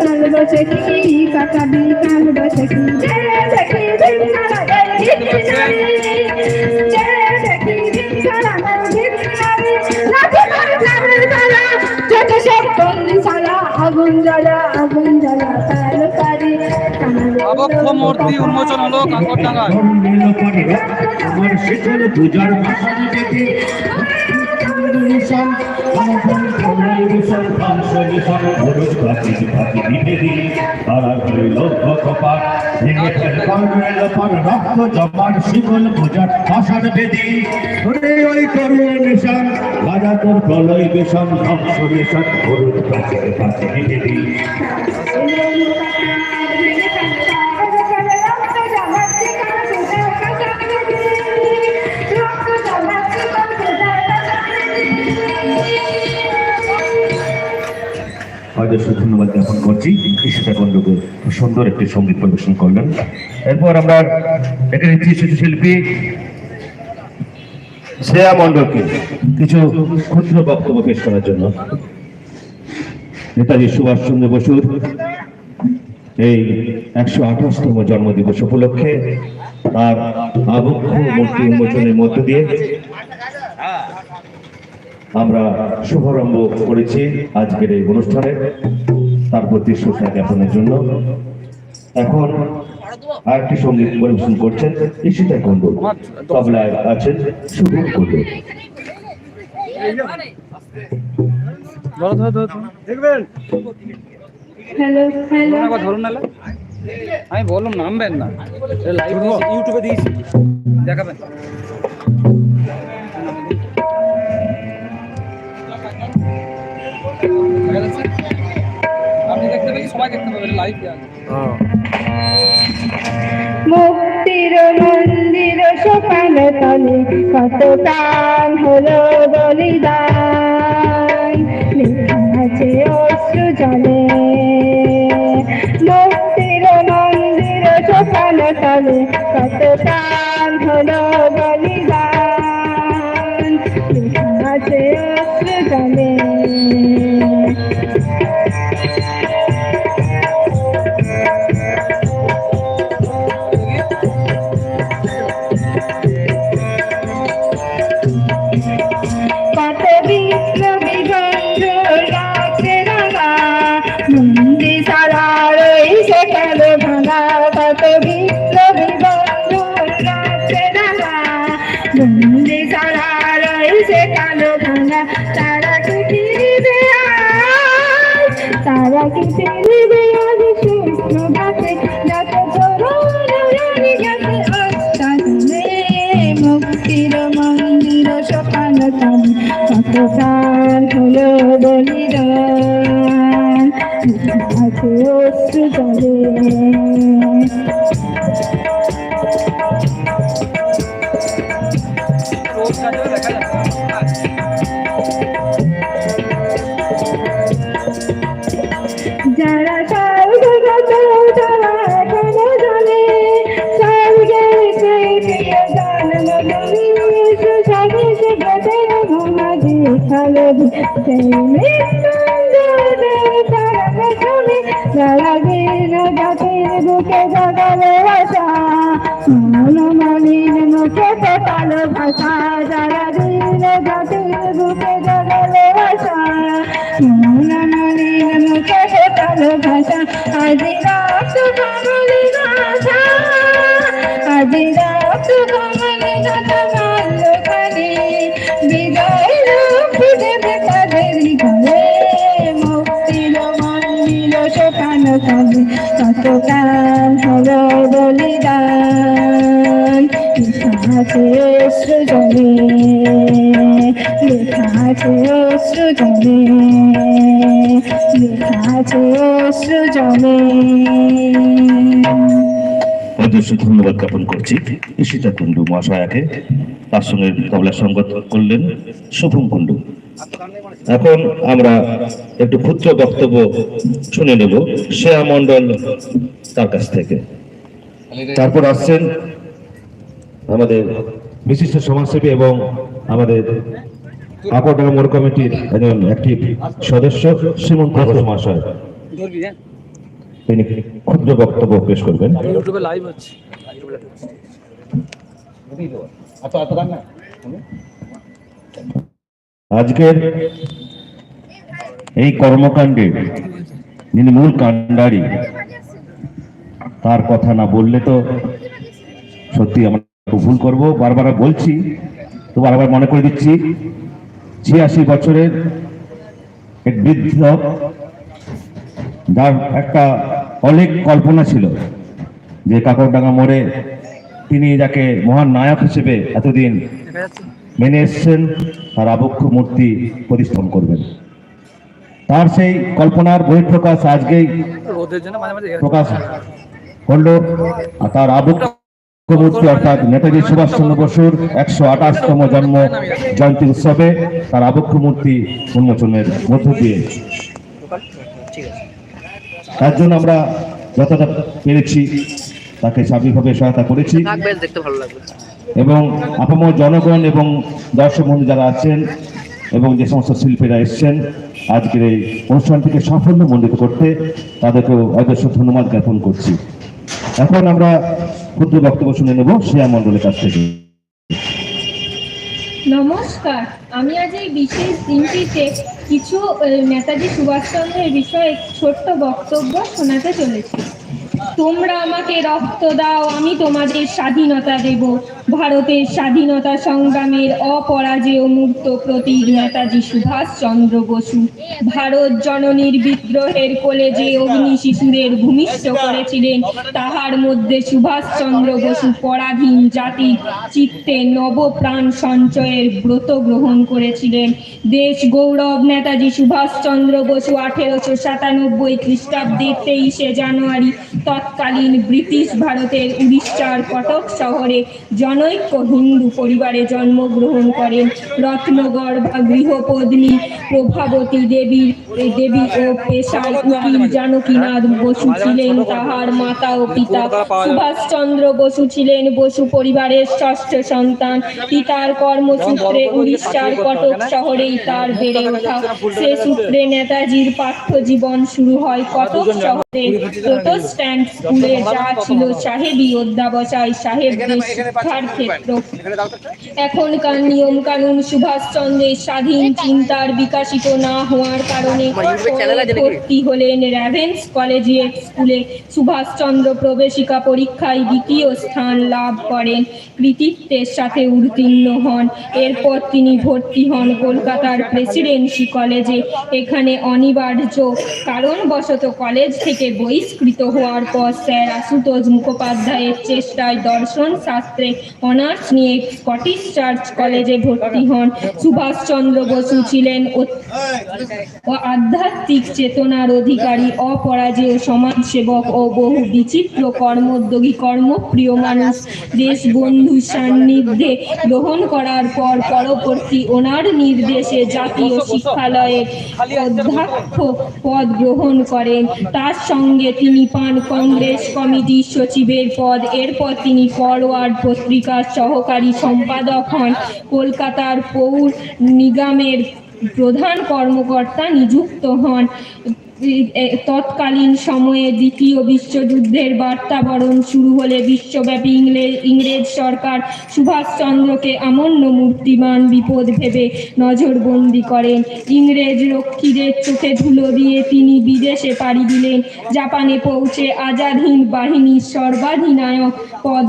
কাল বসে কি কাকাবি কাল বসে জয় দেখি দিন জয় দেখি। জয় দেখি দিন জয় দেখি। নারী মার প্রাণের তালা যত সব বন্দি সালা আগুন জ্বালা আগুন জ্বালা তার তারি আবক্ষ মূর্তি উন্মোচন হলো কাকরডাঙ্গায় আমার শীতল পূজার মিশন অনশন কমল মিশন ফাংশ মিশন পাখি পাখি বিভেদি তারা ধরে লক্ষ্য কপাট ভেঙে ফেল কর্মের লোপার রক্ত জমার শীতল পূজার ভাষণ বেদি ওরে ওই কর্ম মিশন রাজা তোর প্রলয় মিশন ধ্বংস মিশন ভরত পাখি পাখি বিভেদি অজস্র ধন্যবাদ জ্ঞাপন করছি। কৃষিতা বন্ধুকে সুন্দর একটি সংগীত পরিবেশন করলেন। এরপর আমরা এখানে শিশু শিল্পী শ্রেয়া মণ্ডলকে কিছু ক্ষুদ্র বক্তব্য পেশ করার জন্য। নেতাজি সুভাষচন্দ্র বসুর এই একশো আঠাশতম জন্মদিবস উপলক্ষে তার আবক্ষ মূর্তি উন্মোচনের মধ্য দিয়ে আমরা শুভারম্ভ করেছি আজকের এই অনুষ্ঠানে। তার প্রতি শ্রদ্ধা জ্ঞাপনের জন্য। এখন আরেকটি সংগীত পরিবেশন করছেন ঈশিতা কুণ্ডু। তবলায় আছেন শুভম কুণ্ডু। আমি বললাম নামবেন না। লাইভ ইউটিউবে দিয়েছি। দেখাবেন। দেখা যাচ্ছে? সবাই দেখতে পাবেন লাইভ মুক্তির মন্দির সকাল তলে কত প্রাণ হলো বলিদান। অশ্রু জলে। মুক্তির মন্দির সকাল তলে কত প্রাণ হলো বলিদান। মুখে পেপালো ভাষা যারা বীর জাতির বুকে জাগালে আশা। মনমালির মুখে পেপালো ভাষা, আজি রাত কমলি গাছা আজি রাত কমলি গাছা মাল্য খানি বিজয় রূপ দেবে তাদের ঘরে। মুক্তির মন্দির শোকান কাজে কত কাল হলো বলিদান। আছে জলে লেখা আছে জলে লেখা আছে জলে ধন্যবাদ জ্ঞাপন করছি। ঈশিতা কুণ্ডু মহাশয়াকে তার সঙ্গে তবলা সঙ্গত করলেন শুভম কুণ্ডু। এখন আমরা একটু ক্ষুদ্র বক্তব্য শুনে নেব। শ্রেয়া মণ্ডল তার কাছ থেকে। তারপর আসছেন আমাদের বিশিষ্ট সমাজসেবী এবং আমাদের আকরডাঙ্গা মোড় কমিটির একজন অ্যাক্টিভ সদস্য সীমন্ত ঘোষ মহাশয়। হ্যাঁ? তিনি ক্ষুদ্র বক্তব্য পেশ করবেন। ইউটিউবে লাইভ হচ্ছে। আজকের এই কর্মকাণ্ডে যিনি মূল কাণ্ডারি তার কথা না বললে তো সত্যি আমরা ভুল করব বারবার বলছি তো বারবার মনে করে দিচ্ছি ছিয়াশি বছরের এক বৃদ্ধ যার একটা অনেক কল্পনা ছিল যে কাকরডাঙ্গা মোড়ে তিনি যাকে মহান নায়ক হিসেবে এতদিন মেনে এসছেন তার আবক্ষ মূর্তি প্রতিষ্ঠান করবেন। তার সেই কল্পনার বহিঃপ্রকাশ আজকেই প্রকাশ করল আর তার আবক্ষ মূর্তি অর্থাৎ নেতাজি সুভাষচন্দ্র বসুর একশো আঠাশতম জন্ম জয়ন্তী উৎসবে তার আবক্ষ মূর্তি উন্মোচনের মধ্য দিয়ে। তার জন্য আমরা যতটা পেরেছি তাকে সার্বিকভাবে সহায়তা করেছি। এবং আপামর জনগণ এবং দর্শক বন্ধু যারা আছেন এবং যে সমস্ত শিল্পীরা এসছেন আজকের এই অনুষ্ঠানটিকে সাফল্য মণ্ডিত করতে তাদেরকেও অজস্র ধন্যবাদ জ্ঞাপন করছি। এখন আমরা ক্ষুদ্র বক্তব্য শুনে নেব শ্রেয়া মণ্ডলের কাছ থেকে। নমস্কার। আমি আজ এই বিশেষ দিনটিতে কিছু নেতাজি সুভাষচন্দ্রের বিষয়ে ছোট্ট বক্তব্য শোনাতে চলেছি। তোমরা আমাকে রক্ত দাও আমি তোমাদের স্বাধীনতা দেব। ভারতের স্বাধীনতা সংগ্রামের অপরাজেয় মূর্ত প্রতীক নেতাজি সুভাষচন্দ্র বসু। ভারত জননীর বিদ্রোহের কোলে যে অগ্নি শিশুদের ভূমিষ্ঠ করেছিলেন তাহার মধ্যে সুভাষচন্দ্র বসু পরাধীন জাতির চিত্তে নবপ্রাণ সঞ্চয়ের ব্রত গ্রহণ করেছিলেন। দেশ গৌরব নেতাজি সুভাষচন্দ্র বসু আঠেরোশো সাতানব্বই খ্রিস্টাব্দের তেইশে জানুয়ারি তৎকালীন ব্রিটিশ ভারতের উড়িষ্যার কটক শহরে জনৈক্য হিন্দু পরিবারে জন্মগ্রহণ করেন। রত্নগড় বা গৃহপত্নী প্রভাবতী দেবীর দেবী ও পেশায় উকিল জানকীনাথ বসু ছিলেন তাহার মাতা ও পিতা। সুভাষচন্দ্র বসু ছিলেন বসু পরিবারের ষষ্ঠ সন্তান। পিতার কর্মসূত্রে উড়িষ্যার কটক শহরেই তার বেড়ে ওঠা। সে সূত্রে নেতাজির পাঠ্য জীবন শুরু হয় কটক শহরে প্রোটোস্ট্যান্ট স্কুলে যা ছিল সাহেবী অধ্যাবসায় সাহেবদের শিক্ষার ক্ষেত্র। এখনকার নিয়ম কানুন সুভাষচন্দ্রের স্বাধীন চিন্তার বিকাশিত না হওয়ার কারণে ভর্তি হলেন র্যাভেন্স কলেজিয়েট স্কুলে। সুভাষচন্দ্র প্রবেশিকা পরীক্ষায় দ্বিতীয় স্থান লাভ করেন। কৃতিত্বের সাথে উত্তীর্ণ হন। এরপর তিনি ভর্তি হন কলকাতার প্রেসিডেন্সি কলেজে। এখানে অনিবার্য কারণবশত কলেজ থেকে বহিষ্কৃত হওয়ার পর স্যার আশুতোষ মুখোপাধ্যায়ের চেষ্টায় দর্শন শাস্ত্রে অনার্স নিয়ে স্কটিশ চার্চ কলেজে ভর্তি হন। সুভাষচন্দ্র বসু ছিলেন আধ্যাত্মিক চেতনার অধিকারী, অপরাজেয় সমাজসেবক ও বহু বিচিত্র কর্মোদ্যোগী, কর্মপ্রিয় মানুষ। দেশবন্ধু সান্নিধ্যে গ্রহণ করার পর পরবর্তী ওনার নির্দেশে জাতীয় শিক্ষালয়ে অধ্যক্ষ পদ গ্রহণ করেন। তার সঙ্গে তিনি পান কংগ্রেস কমিটির সচিবের পদ। এরপর তিনি ফরওয়ার্ড পত্রিকার সহকারী সম্পাদক হন। কলকাতার পৌর নিগমের প্রধান কর্মকর্তা নিযুক্ত হন। তৎকালীন সময়ে দ্বিতীয় বিশ্বযুদ্ধের বার্তাবরণ শুরু হলে বিশ্বব্যাপী ইংরেজ ইংরেজ সরকার সুভাষচন্দ্রকে আমন্য মূর্তিমান বিপদ ভেবে নজরবন্দি করেন। ইংরেজ রক্ষীদের চোখে ধুলো দিয়ে তিনি বিদেশে পাড়ি দিলেন। জাপানে পৌঁছে আজাদ হিন্দ বাহিনীর সর্বাধিনায়ক পদ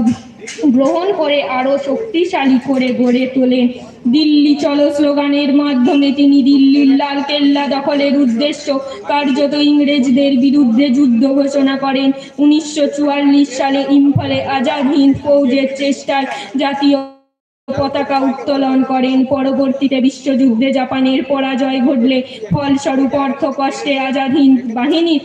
গ্রহণ করে আরও শক্তিশালী করে গড়ে তোলেন দিল্লি চলো স্লোগানের মাধ্যমে তিনি দিল্লির লাল কেল্লা দখলের উদ্দেশ্য। কার্যত ইংরেজদের বিরুদ্ধে যুদ্ধ ঘোষণা করেন। উনিশশো চুয়াল্লিশ সালে ইম্ফলে আজাদ হিন্দ ফৌজের চেষ্টায় জাতীয় পতাকা উত্তোলন করেন। পরবর্তীতে বিশ্বযুদ্ধে জাপানের পরাজয় ঘটলে ফলস্বরূপ অর্থ কষ্টে আজাদ হিন্দ বাহিনীর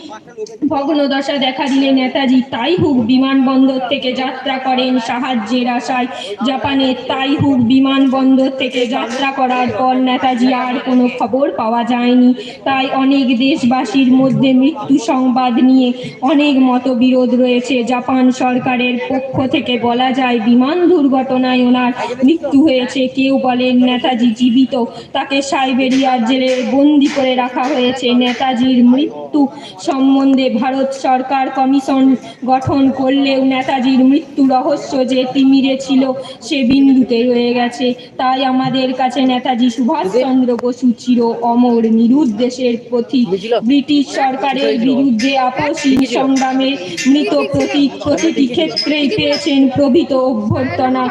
ভগ্নদশা দেখা দিলে নেতাজি তাইহুক বিমানবন্দর থেকে যাত্রা করেন সাহায্যের আশায়। জাপানের তাইহুক বিমানবন্দর থেকে যাত্রা করার পর নেতাজি আর কোনো খবর পাওয়া যায়নি। তাই অনেক দেশবাসীর মধ্যে মৃত্যু সংবাদ নিয়ে অনেক মতবিরোধ রয়েছে। জাপান সরকারের পক্ষ থেকে বলা যায়, বিমান দুর্ঘটনায় ওনার মৃত্যু হয়েছে। কেউ বলেন নেতাজি জীবিত। তাকে সাইবেরিয়ার জেলে বন্দি করে রাখা হয়েছে। নেতাজির মৃত্যু সম্বন্ধে ভারত সরকার কমিশন গঠন করলেও নেতাজির মৃত্যু রহস্য যে তিমিরে ছিল সে বিন্দুতে রয়ে গেছে। তাই আমাদের কাছে নেতাজি সুভাষচন্দ্র বসু চির অমর নিরুদ্দেশের পথিক ব্রিটিশ সরকারের বিরুদ্ধে আপসীন সংগ্রামে মৃত প্রতীক প্রতিটি ক্ষেত্রেই পেয়েছেন প্রভৃত অভ্যর্থনা।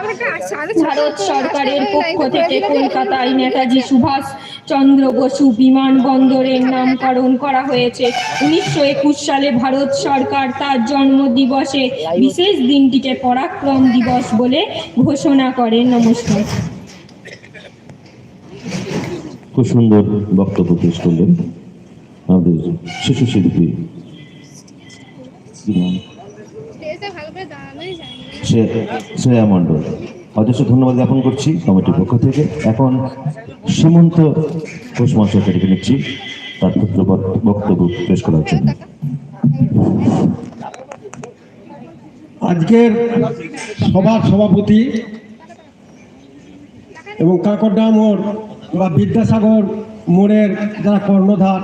ভারত সরকারের পক্ষ থেকে কলকাতায় নেতাজি সুভাষ চন্দ্র বসু বিমানবন্দরের নামকরণ করা হয়েছে। উনিশশো একুশ সালে ভারত সরকার তার জন্মদিবসে বিশেষ দিনটিকে পরাক্রম দিবস বলে ঘোষণা করে। নমস্কার। খুব সুন্দর বক্তব্য পেশ করলেন আমাদের শিশু শিল্পী। শ্রেয়া মণ্ডল। অজস্র ধন্যবাদ জ্ঞাপন করছি কমিটির পক্ষ থেকে। এখন সীমন্ত ঘোষ মহাশয়কে ডেকে নিচ্ছি, তার ক্ষুদ্র বক্তব্য পেশ করার জন্য। আজকের সভার সভাপতি এবং কাকরডা মোড় বা বিদ্যাসাগর মোড়ের যারা কর্ণধার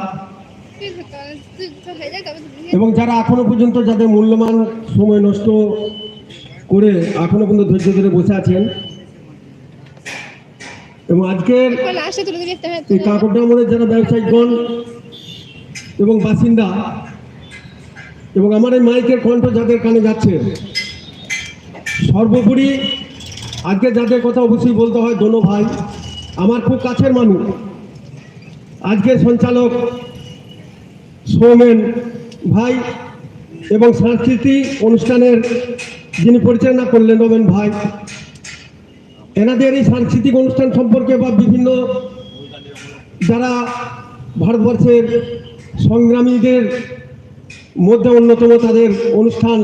এবং যারা এখনও পর্যন্ত যাদের মূল্যবান সময় নষ্ট করে এখনও পর্যন্ত ধৈর্য ধরে বসে আছেন। এবং আজকের হ্যাঁ, এই মোড়ের যারা ব্যবসায়িকগণ এবং বাসিন্দা এবং আমার এই মাইকের কণ্ঠ যাদের কানে যাচ্ছে সর্বোপরি আজকে যাদের কথা অবশ্যই বলতে হয় দোনো ভাই আমার খুব কাছের মানুষ। আজকের সঞ্চালক সৌমেন ভাই এবং সাংস্কৃতিক অনুষ্ঠানের যিনি পরিচালনা করলেন রমেন ভাই এনাদের এই সাংস্কৃতিক অনুষ্ঠান সম্পর্কে বা বিভিন্ন যারা ভারতবর্ষের সংগ্রামীদের মধ্যে অন্যতম তাদের অনুষ্ঠান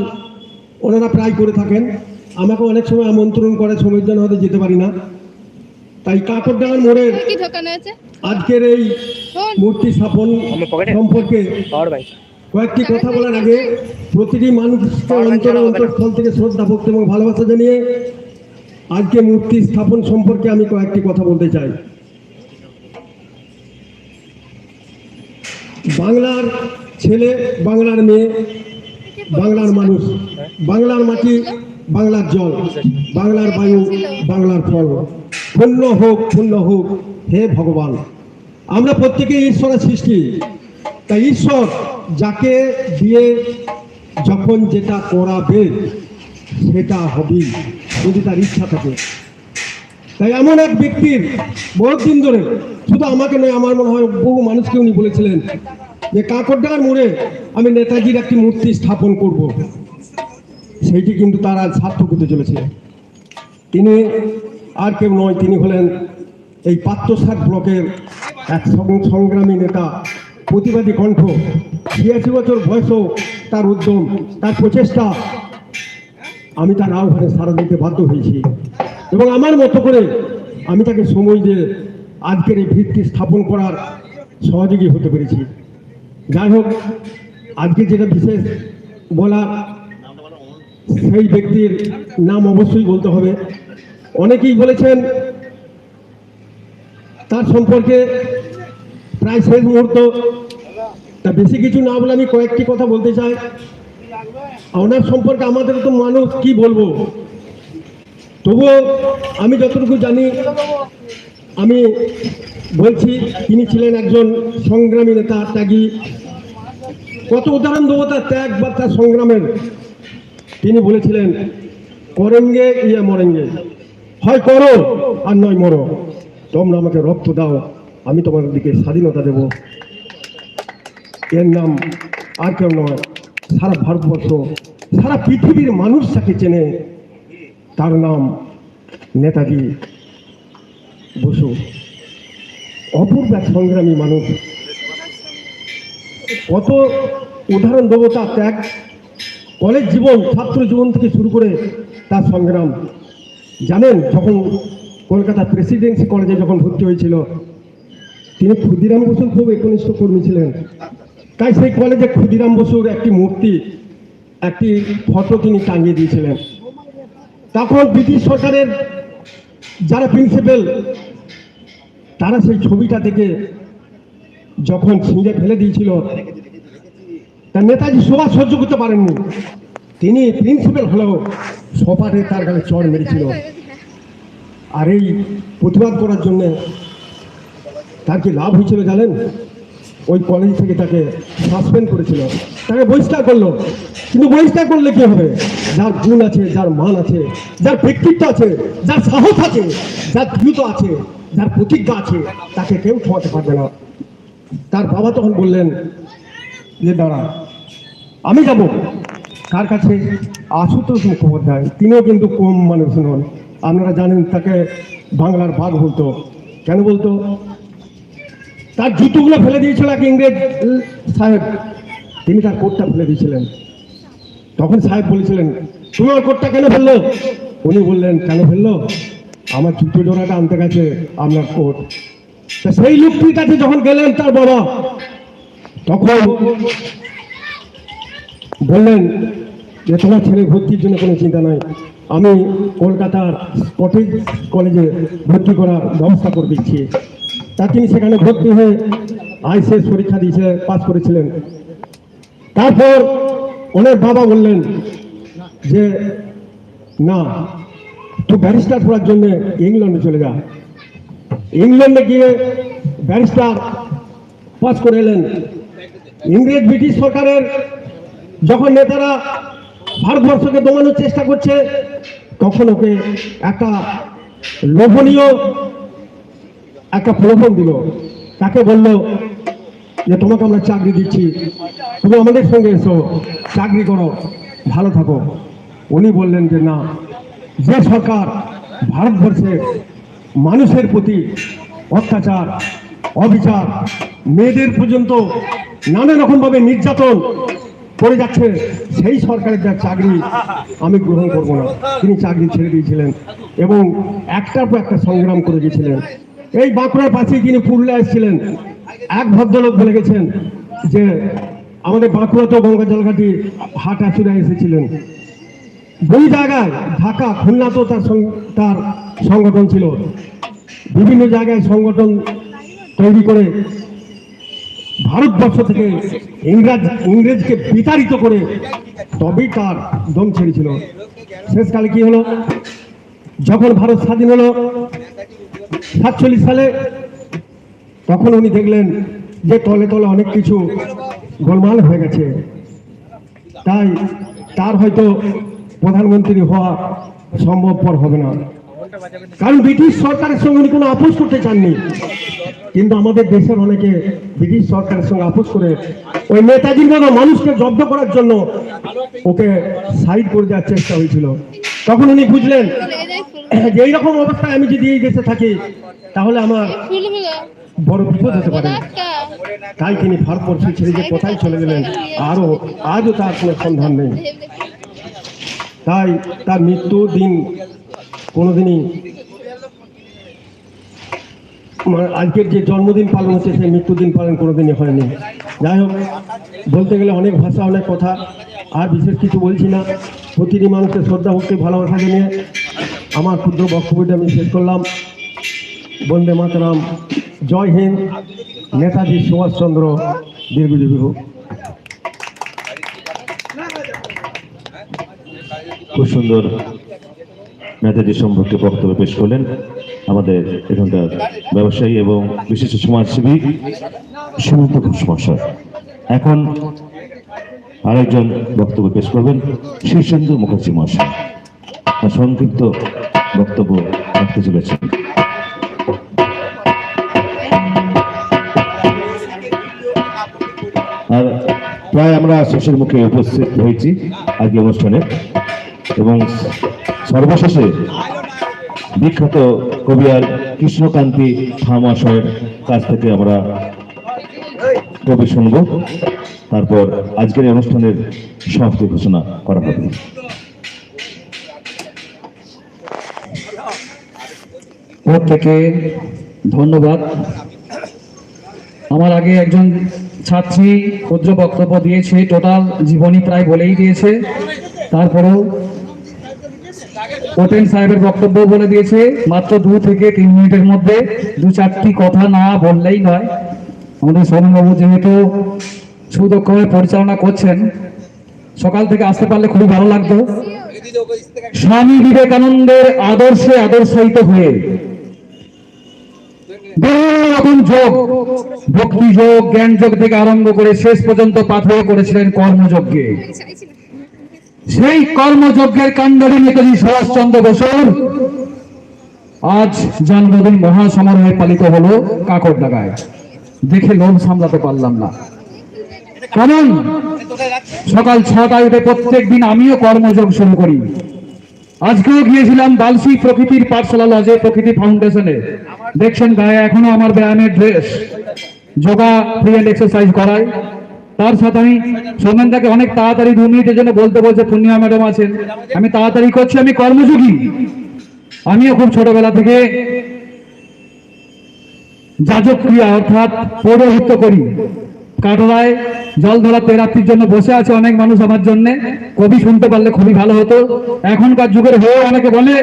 ওনারা প্রায় করে থাকেন। আমাকে অনেক সময় আমন্ত্রণ করে সময়ের জন্য হয়তো যেতে পারি না। তাই কাকরডাঙ্গার মোড়ের কি আজকের এই মূর্তি স্থাপন সম্পর্কে কয়েকটি কথা বলার আগে প্রতিটি মানুষকে অন্তরে অন্তরস্থল থেকে শ্রদ্ধা ভক্তি এবং ভালোবাসা জানিয়ে আজকে মূর্তি স্থাপন সম্পর্কে আমি কয়েকটি কথা বলতে চাই। বাংলার ছেলে বাংলার মেয়ে বাংলার মানুষ বাংলার মাটি বাংলার জল বাংলার বায়ু বাংলার ফল। পূর্ণ হোক পূর্ণ হোক হে ভগবান। আমরা প্রত্যেকে ঈশ্বরের সৃষ্টি। তাই ঈশ্বর যাকে দিয়ে যখন যেটা করাবে, সেটা হবেই, যদি তার ইচ্ছা থাকে। তাই এমন এক ব্যক্তির বহুদিন ধরে, শুধু আমাকে নয়, আমার মনে হয় বহু মানুষকে উনি বলেছিলেন যে কাকরডাঙ্গার মোড়ে আমি নেতাজির একটি মূর্তি স্থাপন করব। সেইটি কিন্তু তার আজ সার্থক হতে চলেছে। তিনি আর কেউ নয়, তিনি হলেন এই পাত্রসার ব্লকের এক সংগ্রামী নেতা। প্রতিবাদী কণ্ঠ। ছিয়াশি বছর বয়সেও তার উদ্যম, তার প্রচেষ্টা। আমি তার আহ্বানে সারা দিতে বাধ্য হয়েছি। এবং আমার মতো করে আমি তাকে সময় দিয়ে আজকের এই ভিত্তি স্থাপন করার সহযোগী হতে পেরেছি। যাই হোক, আজকে যেটা বিশেষ বলা সেই ব্যক্তির নাম অবশ্যই বলতে হবে। অনেকেই বলেছেন, তার সম্পর্কে প্রায় শেষ মুহূর্ত। তা বেশি কিছু না বলে আমি কয়েকটি কথা বলতে চাই। ওনার সম্পর্কে আমাদের তো মানুষ, কি বলব? তবুও আমি যতটুকু জানি, আমি বলছি, তিনি ছিলেন একজন সংগ্রামী নেতা, ত্যাগী। কত উদাহরণ দেবো তার ত্যাগ বা তার সংগ্রামের? তিনি বলেছিলেন, করেঙ্গে ইয়ে মরেঙ্গে। হয় করো আর নয় মরো। তোমরা আমাকে রক্ত দাও। আমি তোমার দিকে স্বাধীনতা দেব। এর নাম আর কেউ নয়, সারা ভারতবর্ষ, সারা পৃথিবীর মানুষ তাকে চেনে, তার নাম নেতাজি বসু। অপূর্ব এক সংগ্রামী মানুষ। কত উদাহরণ দেবো তার ত্যাগ। কলেজ জীবন, ছাত্র জীবন থেকে শুরু করে তার সংগ্রাম। জানেন, যখন কলকাতা প্রেসিডেন্সি কলেজে যখন ভর্তি হয়েছিল তিনি ক্ষুদিরাম বসুর খুব একনিষ্ঠ কর্মী ছিলেন, তাই সেই কলেজে ক্ষুদিরাম বসুর একটি মূর্তি, একটি ফটো তিনি টাঙিয়ে দিয়েছিলেন। তখন ব্রিটিশ সরকারের যারা প্রিন্সিপাল, তারা সেই ছবিটা থেকে যখন ছিঁড়ে ফেলে দিয়েছিল তার নেতাজি সুভাষ সহ্য করতে পারেননি। তিনি প্রিন্সিপাল হলেও সপাটে তার গালে চড় মেরেছিল। আর এই প্রতিবাদ করার জন্য তার কি লাভ হয়েছিল জানেন? ওই কলেজ থেকে তাকে সাসপেন্ড করেছিল। তাকে বহিষ্কার করল। কিন্তু বহিষ্কার করলে কি হবে? যার গুণ আছে, যার মান আছে, যার ব্যক্তিত্ব আছে, যার সাহস আছে, যার দ্রুত আছে, যার প্রতিজ্ঞা আছে, তাকে কেউ ঠকাতে পারবে না। তার বাবা তখন বললেন যে দাঁড়া, আমি যাব। কার কাছে আশুতোষ মুখোপাধ্যায়, তিনিও কিন্তু কম মানুষ নন। আপনারা জানেন তাকে বাংলার বাঘ বলতো। কেন বলতো? তার জুতোগুলো ফেলে দিয়েছিল এক ইংরেজ সাহেব। তিনি তার কোটটা ফেলে দিয়েছিলেন। তখন সাহেব বলেছিলেন তুমি আমার কোটটা কেন ফেলল? উনি বললেন, কেন ফেলল? আমার জুতো জোড়াটা আনতে গেছে আপনার কোট। তা সেই লোকটির কাছে যখন গেলেন তার বাবা, তখন বললেন যে, তোমার ছেলে ভর্তির জন্য কোনো চিন্তা নাই। আমি কলকাতার কটেজ কলেজে ভর্তি করার ব্যবস্থা করে দিচ্ছি। তা তিনি সেখানে ভর্তি হয়ে আইসিএস পরীক্ষা দিয়েছে পাস করেছিলেন। তারপর ওনার বাবা বললেন যে, না, তুই ব্যারিস্টার পড়ার জন্য ইংল্যান্ডে চলে যা। ইংল্যান্ডে গিয়ে ব্যারিস্টার পাস করে এলেন। ইংরেজ, ব্রিটিশ সরকারের যখন নেতারা ভারতবর্ষকে দমানোর চেষ্টা করছে, তখন ওকে একটা লোভনীয় একটা প্রলোভন দিল। তাকে বলল যে, তোমাকে আমরা চাকরি দিচ্ছি। তুমি আমাদের সঙ্গে এসো। চাকরি করো। ভালো থাকো। উনি বললেন যে, না। যে সরকার ভারতবর্ষের মানুষের প্রতি অত্যাচার, অবিচার, মেয়েদের পর্যন্ত নানা রকমভাবে নির্যাতন করে যাচ্ছে, সেই সরকারের যা চাকরি, আমি গ্রহণ করব না। তিনি চাকরি ছেড়ে দিয়েছিলেন এবং একটার পর একটা সংগ্রাম করে গেছিলেন। এই বাঁকুড়ার পাশেই তিনি পুরুলিয়া এসেছিলেন, এক ভদ্রলোক বলে গেছেন যে আমাদের বাঁকুড়াতেও গঙ্গা জলঘাটি হাট আসুরা এসেছিলেন। দুই জায়গায় ঢাকা, খুলনাতেও তার তার সংগঠন ছিল। বিভিন্ন জায়গায় সংগঠন তৈরি করে ভারতবর্ষ থেকে ইংরাজ, ইংরেজকে বিতাড়িত করে তবেই তার দম ছেড়েছিল। শেষকালে কি হলো? যখন ভারত স্বাধীন হলো সাতচল্লিশ সালে তখন উনি দেখলেন যে তলে তলে অনেক কিছু গোলমাল হয়ে গেছে। তাই তার হয়তো প্রধানমন্ত্রী হওয়া সম্ভবপর হবে না। কারণ ব্রিটিশ সরকারের সঙ্গে উনি কোনো আপোষ করতে চাননি। কিন্তু আমাদের দেশের অনেকে ব্রিটিশ সরকারের সঙ্গে আপোষ করে ওই নেতাজির মতো মানুষকে জব্দ করার জন্য ওকে সাইড করে দেওয়ার চেষ্টা হয়েছিল। তখন উনি বুঝলেন যে এইরকম অবস্থায় আমি যদি এই দেশে থাকি তাহলে আমার বড় বিপদ হতে পারে। তাই তিনি ভারতবর্ষ ছেড়ে যে কোথায় চলে গেলেন? আরও আজও তার কোনো সন্ধান নেই। তাই তার মৃত্যু দিন কোনোদিনই মানে আজকের যে জন্মদিন পালন হচ্ছে সেই মৃত্যুদিন পালন কোনোদিনই হয়নি। যাই হোক বলতে গেলে অনেক ভাষা অনেক কথা। আর বিশেষ কিছু বলছি না। প্রতিটি মানুষের শ্রদ্ধা ভক্তি ভালোবাসা নিয়ে আমার ক্ষুদ্র বক্তব্যটা আমি শেষ করলাম। বন্দে মাতরাম। জয় হিন্দ। নেতাজি সুভাষচন্দ্র দীর্ঘজীবী হোক। খুব সুন্দর নেতাজি সম্পর্কে বক্তব্য পেশ করলেন আমাদের এখানকার ব্যবসায়ী এবং বিশিষ্ট সমাজসেবী সুমন্ত ঘোষ মহাশয়। এখন আরেকজন বক্তব্য পেশ করবেন শীর্ষেন্দু মুখার্জি মহাশয়। সংক্ষিপ্ত বক্তব্য রাখতে চলেছেন। প্রায় আমরা শেষের মুখে উপস্থিত হয়েছি আজকে অনুষ্ঠানে। এবং সর্বশেষে বিখ্যাত কবিয়ার কৃষ্ণকান্তি মহাশয়ের কাছ থেকে আমরা কবি শুনব। তারপর আজকের অনুষ্ঠানের সমাপ্তি ঘোষণা করা হবে। থেকে ধন্যবাদ। আমার আগে একজন ছাত্রী ক্ষুদ্র বক্তব্য দিয়েছে, টোটাল জীবনী প্রায় বলেই দিয়েছে। তারপরেও ওটেন সাহেবের বক্তব্য বলে দিয়েছে, মাত্র দু থেকে তিন মিনিটের মধ্যে দু চারটি কথা না বললেই নয়। আমাদের সোমেনবাবু যেহেতু সুদক্ষভাবে পরিচালনা করছেন, সকাল থেকে আসতে পারলে খুবই ভালো লাগতো। স্বামী বিবেকানন্দের আদর্শে আদর্শিত হয়ে রকম যোগ, ভক্তি যোগ, জ্ঞান যোগ থেকে আরম্ভ করে শেষ পর্যন্ত পাথর করেছিলেন কর্মযজ্ঞে। সেই কর্মযজ্ঞের নেতাজি সুভাষচন্দ্র বসুর আজ জন্মদিন মহাসমারোহে পালিত হলো কাকড়ডাঙ্গায় দেখে লোভ সামলাতে পারলাম না। কারণ সকাল ছটায় উঠে প্রত্যেক দিন আমিও কর্মযোগ শুরু করি। আজকেও গিয়েছিলাম বালসি প্রকৃতির পাঠশালা লজে, প্রকৃতি ফাউন্ডেশনে। দেখছেন গায়ে এখনও আমার ব্যায়ামের dress. Yoga free and exercise করায় তার সাথে আমি সৌমেনদাকে অনেক তাড়াতাড়ি দু মিনিটের জন্য বলতে বলছে, পূর্ণিমা ম্যাডাম আছেন। আমি তাড়াতাড়ি করছি, আমি কর্মযোগী। আমিও খুব ছোটবেলা থেকে যাজক ক্রিয়া অর্থাৎ পৌরোহিত্য করি। কাটোরায় জল ধরা তেরাত্রির জন্য বসে আছে অনেক মানুষ আমার জন্য। কবি শুনতে পারলে খুবই ভালো হতো। এখনকার যুগের হয়ে অনেকে বলে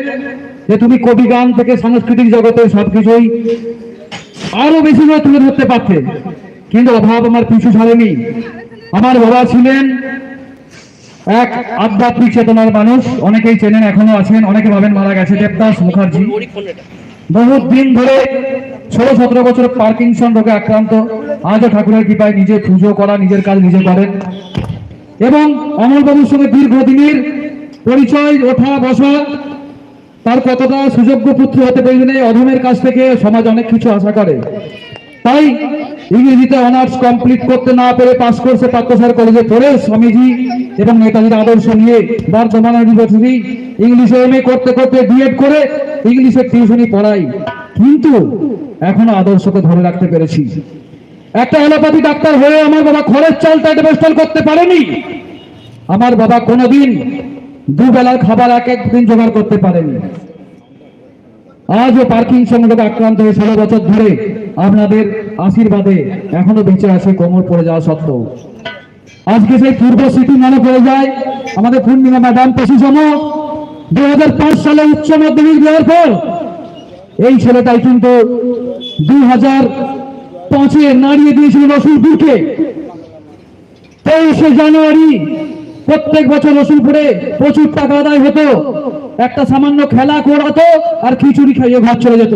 যে তুমি কবি, গান থেকে সাংস্কৃতিক জগতে সবকিছুই আরও বেশি করে তুলে ধরতে পারতে। কিন্তু অভাব আমার পিছু ছাড়েনি। আমার বাবা ছিলেন এক আধ্যাত্মিক চেতনার মানুষ। অনেকেই চেনেন, এখনও আছেন, অনেকে ভাবেন মারা গেছে দেবদাস মুখার্জি। বহু দিন ধরে ষোলো সতেরো বছর পার্কিনসন রোগে আক্রান্ত। আজও ঠাকুরের কৃপায় নিজে পুজো করা, নিজের কাজ নিজে করেন। এবং অমলবাবুর সঙ্গে দীর্ঘদিনের পরিচয়, ওঠা, বসা, তার কতটা সুযোগ্য পুত্র হতে পেরেছেন অধমের কাছ থেকে সমাজ অনেক কিছু আশা করে। তাই ইংরেজিতে অনার্স কমপ্লিট করতে না পেরে পাস করছে পাত্রসার কলেজে। পড়ে স্বামীজি এবং নেতাজির আদর্শ নিয়ে বর্ধমান ইউনিভার্সিটি ইংলিশে এম করতে করতে বিএড করে ইংলিশের টিউশনি পড়াই। কিন্তু এখনও আদর্শকে ধরে রাখতে পেরেছি। একটা অ্যালোপ্যাথি ডাক্তার হয়ে আমার বাবা খরচ চাল চালটা বেস্টল করতে পারেনি। আমার বাবা কোনোদিন দুবেলার খাবার এক এক দিন জোগাড় করতে পারেনি। আজও পার্কিংসন রোগে আক্রান্ত হয়ে ষোলো বছর ধরে আপনাদের আশীর্বাদে এখনও বেঁচে আছে, কোমর পড়ে যাওয়া সত্ত্বেও। আজকে সেই পূর্ব স্মৃতি মনে পড়ে যায়, আমাদের পূর্ণিমা ম্যাডাম পশুসম দু হাজার পাঁচ সালে উচ্চ মাধ্যমিক দেওয়ার পর এই ছেলেটাই কিন্তু দুই হাজার পাঁচে নাড়িয়ে দিয়েছিল রসুলপুরকে। তেইশে জানুয়ারি প্রত্যেক বছর রসুলপুরে প্রচুর টাকা আদায় হতো, একটা সামান্য খেলা করাতো আর খিচুড়ি খাইয়ে ঘর চলে যেত।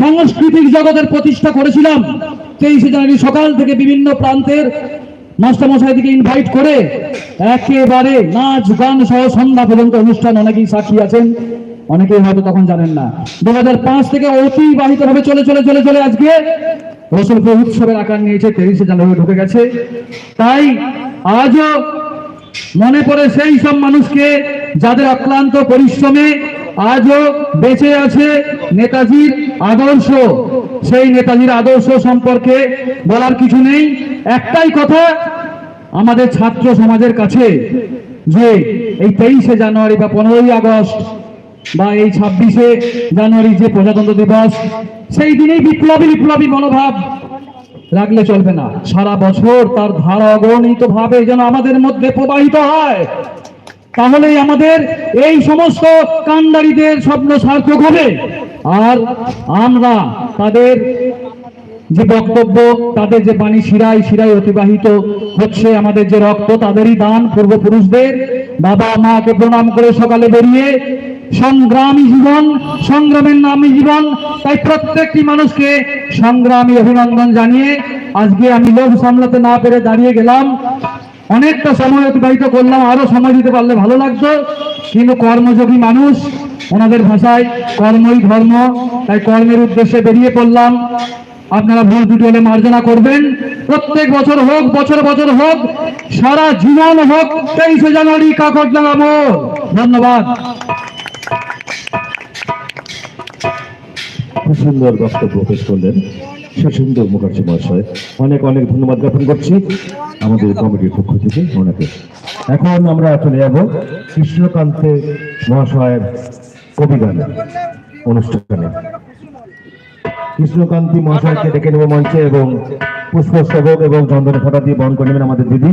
সাংস্কৃতিক জগতের প্রতিষ্ঠা করেছিলাম। তেইশে জানুয়ারি সকাল থেকে বিভিন্ন প্রান্তের মাস্টারমশাইদিকে ইনভাইট করে একেবারে নাচ, গান সহ সন্ধ্যা পর্যন্ত অনুষ্ঠান অনেকেই সাক্ষী আছেন। অনেকেই হয়তো তখন জানেন না। দু হাজার পাঁচ থেকে অতিবাহিত ভাবে চলে চলে চলে চলে আজকে রসুলপুর উৎসবের আকার নিয়েছে, তেইশে জানুয়ারি ঢুকে গেছে। তাই আজও মনে পড়ে সেই সব মানুষকে যাদের অক্লান্ত পরিশ্রমে আজও বেঁচে আছে নেতাজির আদর্শ। সেই নেতাজির আদর্শ সম্পর্কে বলার কিছু নেই। একটাই কথা আমাদের ছাত্র সমাজের কাছে যে এই তেইশে জানুয়ারি বা পনেরোই আগস্ট বা এই ছাব্বিশে জানুয়ারি যে প্রজাতন্ত্র দিবস, সেই দিনেই বিপ্লবী বিপ্লবী মনোভাব রাখলে চলবে না। সারা বছর তার ধারা অগণিত ভাবে যেন আমাদের মধ্যে প্রবাহিত হয়। তাহলেই আমাদের এই সমস্ত কান্দারিদের স্বপ্ন সার্থক হবে। আর আমরা তাদের যে বক্তব্য, তাদের যে বাণী শিরায় শিরায় অতিবাহিত হচ্ছে আমাদের যে রক্ত, তাদেরই দান পূর্বপুরুষদের। বাবা মাকে প্রণাম করে সকালে বেরিয়ে সংগ্রামী জীবন, সংগ্রামের নামী জীবন, তাই প্রত্যেকটি মানুষকে সংগ্রামী অভিনন্দন জানিয়ে আজকে আমি লোভ সামলাতে না পেরে দাঁড়িয়ে গেলাম। অনেকটা সময় অতিবাহিত করলাম, আরও সময় দিতে পারলে ভালো লাগতো। কিন্তু কর্মযোগী মানুষ, ওনাদের ভাষায় কর্মই ধর্ম, তাই কর্মের উদ্দেশ্যে বেরিয়ে পড়লাম। আপনারা ভুল দুটি হলে মার্জনা করবেন। প্রত্যেক বছর হোক, বছর বছর হোক, সারা জীবন হোক, তেইশে জানুয়ারি কাকড় লাগাবো ধন্যবাদ। খুব সুন্দর বক্তব্য পেশ করলেন। সুন্দর মুখার্জি মহাশয়। অনেক অনেক ধন্যবাদ জ্ঞাপন করছি। আমাদের কমিটির পক্ষ থেকে ওনাকে। এখন আমরা চলে যাব কৃষ্ণকান্ত মহাশয়ের কবিগান অনুষ্ঠানে। কৃষ্ণকান্তি মহাশয়কে ডেকে নেব মঞ্চে এবং পুষ্পস্তবক এবং চন্দন ফটা দিয়ে বরণ করে নেবেন আমাদের দিদি।